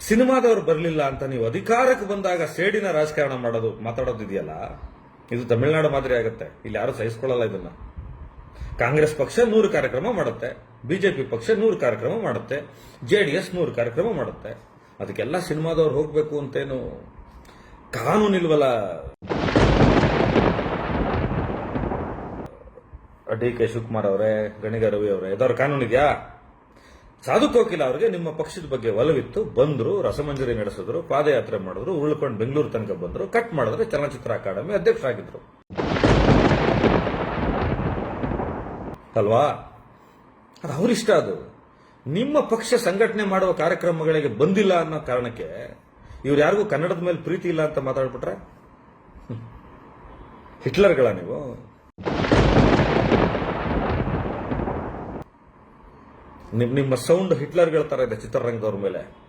ಸಿನಿಮಾದವ್ರು ಬರಲಿಲ್ಲ ಅಂತ ನೀವು ಅಧಿಕಾರಕ್ಕೆ ಬಂದಾಗ ಸೇಡಿನ ರಾಜಕಾರಣ ಮಾಡೋದು ಮಾತಾಡೋದಿದೆಯಲ್ಲ? ಇದು ತಮಿಳುನಾಡು ಮಾದರಿ ಆಗುತ್ತೆ. ಇಲ್ಲಿ ಯಾರು ಸಹಿಸ್ಕೊಳ್ಳಲ್ಲ ಇದನ್ನ. ಕಾಂಗ್ರೆಸ್ ಪಕ್ಷ ನೂರು ಕಾರ್ಯಕ್ರಮ ಮಾಡುತ್ತೆ. ಬಿಜೆಪಿ ಪಕ್ಷ ನೂರು ಕಾರ್ಯಕ್ರಮ ಮಾಡುತ್ತೆ. ಜೆಡಿಎಸ್ ನೂರು ಕಾರ್ಯಕ್ರಮ ಮಾಡುತ್ತೆ. ಅದಕ್ಕೆಲ್ಲ ಸಿನಿಮಾದವ್ರು ಹೋಗ್ಬೇಕು ಅಂತೇನು ಕಾನೂನಿಲ್ವಲ್ಲ ಡಿ ಕೆ ಶಿವಕುಮಾರ್ ಅವರೇ, ಗಣಿಗ ರವಿ ಅವರೇ ಇದವ್ರ ಕಾನೂನು ಇದೆಯಾ? ಸಾಧು ಕೋಕಿಲ ಅವರಿಗೆ ನಿಮ್ಮ ಪಕ್ಷದ ಬಗ್ಗೆ ಒಲವಿತ್ತು. ಬಂದ್ರು, ರಸಮಂಜರಿ ನಡೆಸಿದ್ರು, ಪಾದಯಾತ್ರೆ ಮಾಡಿದ್ರು, ಉಳ್ಕೊಂಡು ಬೆಂಗಳೂರು ತನಕ ಬಂದ್ರು, ಕಟ್ ಮಾಡಿದ್ರೆ, ಚಲನಚಿತ್ರ ಅಕಾಡೆಮಿ ಅಧ್ಯಕ್ಷರಾಗಿದ್ರು. ಅಲ್ವಾ? ಅದು ಅವರಿಷ್ಟ ಅದು. ನಿಮ್ಮ ಪಕ್ಷ ಸಂಘಟನೆ ಮಾಡುವ ಕಾರ್ಯಕ್ರಮಗಳಿಗೆ ಬಂದಿಲ್ಲ ಅನ್ನೋ ಕಾರಣಕ್ಕೆ ಇವ್ರು ಯಾರಿಗೂ ಕನ್ನಡದ ಮೇಲೆ ಪ್ರೀತಿ ಇಲ್ಲ ಅಂತ ಮಾತಾಡ್ಬಿಟ್ರೆ. ಹಿಟ್ಲರ್ಗಳ ನೀವು? ನಿಮ್ ನಿಮ್ಮ ಸೌಂಡ್ ಹಿಟ್ಲರ್ಗಳ ಹೇಳ್ತಾರೆ ಇದೆ ಚಿತ್ರರಂಗದವ್ರ ಮೇಲೆ.